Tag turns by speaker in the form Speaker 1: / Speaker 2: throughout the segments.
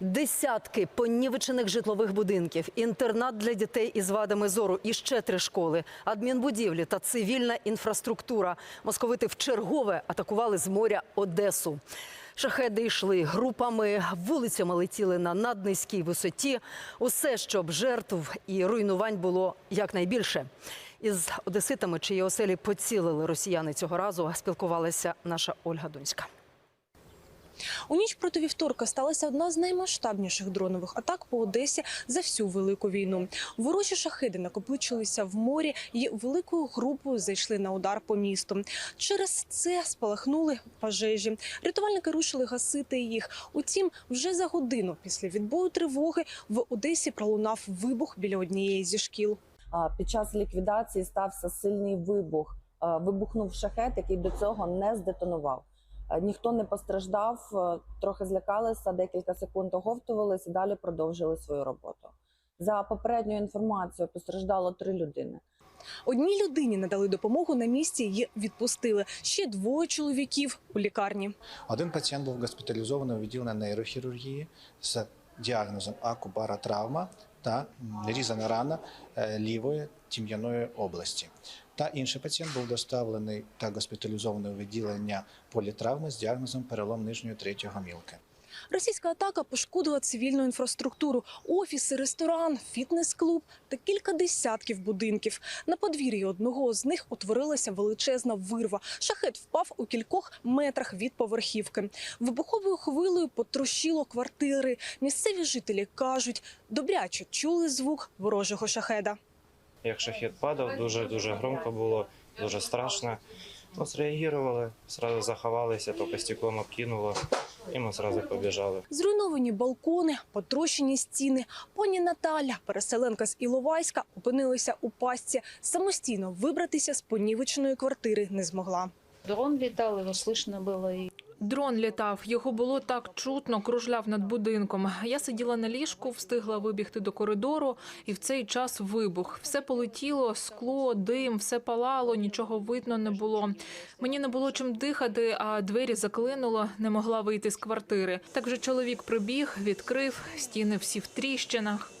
Speaker 1: Десятки понівечених житлових будинків, інтернат для дітей із вадами зору і ще три школи, адмінбудівлі та цивільна інфраструктура. Московити вчергове атакували з моря Одесу. Шахеди йшли групами, вулицями летіли на наднизькій висоті. Усе, щоб жертв і руйнувань було якнайбільше. Із одеситами, чиї оселі поцілили росіяни цього разу, спілкувалася наша Ольга Дунська.
Speaker 2: У ніч проти вівторка сталася одна з наймасштабніших дронових атак по Одесі за всю велику війну. Ворожі шахиди накопичилися в морі і великою групою зайшли на удар по місту. Через це спалахнули пожежі. Рятувальники рушили гасити їх. Утім, вже за годину після відбою тривоги в Одесі пролунав вибух біля однієї зі шкіл.
Speaker 3: Під час ліквідації стався сильний вибух. Вибухнув шахет, який до цього не здетонував. А, Ніхто не постраждав, е, трохи злякалися, декілька секунд оговтувались і далі продовжили свою роботу. За попередньою інформацією постраждало три людини.
Speaker 2: Одній людині надали допомогу на місці і відпустили. Ще двоє чоловіків у лікарні.
Speaker 4: Один пацієнт був госпіталізований у відділення нейрохірургії з діагнозом акубаротравма та різана рана е, лівої тім'яної області. Та інший пацієнт був доставлений та госпіталізований у відділення політравми з діагнозом перелом нижньої третього гомілки.
Speaker 2: Російська атака пошкодила цивільну інфраструктуру, офіси, ресторан, фітнес-клуб та кілька десятків будинків. На подвір'ї одного з них утворилася величезна вирва. Шахет впав у кількох метрах від поверхівки. Вибуховою хвилею потрощило квартири. Місцеві жителі кажуть, добряче чули звук ворожого шахеда.
Speaker 5: Як шахет падав, дуже дуже громко було, дуже страшно. Ми зреагували, одразу заховалися, тільки стеклом обкинуло, і ми одразу побіжали.
Speaker 2: Зруйновані балкони, потрощені стіни. Пані Наталя, переселенка з Іловайська, опинилася у пастці. Самостійно вибратися з понівеченої квартири не змогла.
Speaker 6: Дрон летал, его слышно было. И
Speaker 7: Дрон літав, його було так чутно, кружляв над будинком. Я сиділа на ліжку, встигла вибігти до коридору, і в цей час вибух. Все полетіло, скло, дим, все палало, нічого видно не було. Мені не було чим дихати, а двері заклинуло, не могла вийти з квартири. Так вже чоловік прибіг, відкрив, стіни всі в тріщинах.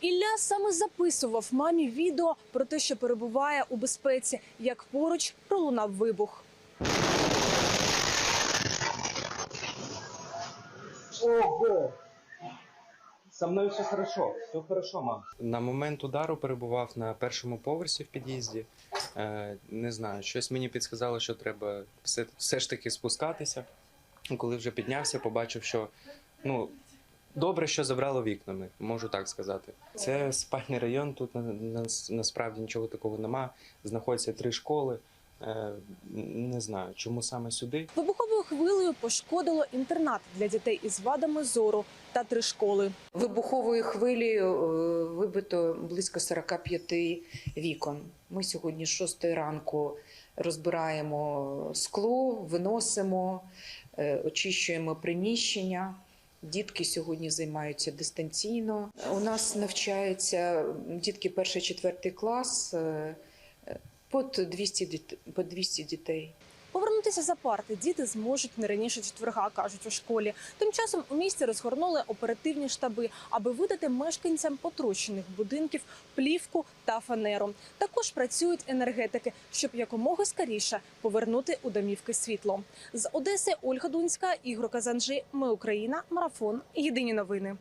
Speaker 2: Ілля саме записував мамі відео про те, що перебуває у безпеці, як поруч пролунав вибух.
Speaker 8: Ого! Со мной все хорошо, все хорошо, мам.
Speaker 9: На момент удару перебував на першому поверсі в під'їзді. Е, не знаю, щось мені підсказало, що треба все, все ж таки спускатися. Коли вже піднявся, побачив, що ну, добре, що забрало вікнами, можу так сказати. Це спальний район, тут на, на, насправді нічого такого нема. Знаходяться три школи. Е, не знаю, чому саме сюди.
Speaker 2: Вибуховою хвилею пошкодило інтернат для дітей із вадами зору та три школи.
Speaker 10: Вибуховою хвилею е, вибито близько 45 вікон. Ми сьогодні з 6 ранку розбираємо скло, виносимо, е, очищуємо приміщення. Дітки сьогодні займаються дистанційно. У нас навчаються дітки перший четвертий клас е, 200 діт- по 200 дітей.
Speaker 2: Повернутися за парти діти зможуть не раніше четверга, кажуть у школі. Тим часом у місті розгорнули оперативні штаби, аби видати мешканцям потрощених будинків плівку та фанеру. Також працюють енергетики, щоб якомога скоріше повернути у домівки світло. З Одеси Ольга Дунська, Ігор Казанжи. Ми Україна. Марафон. Єдині новини.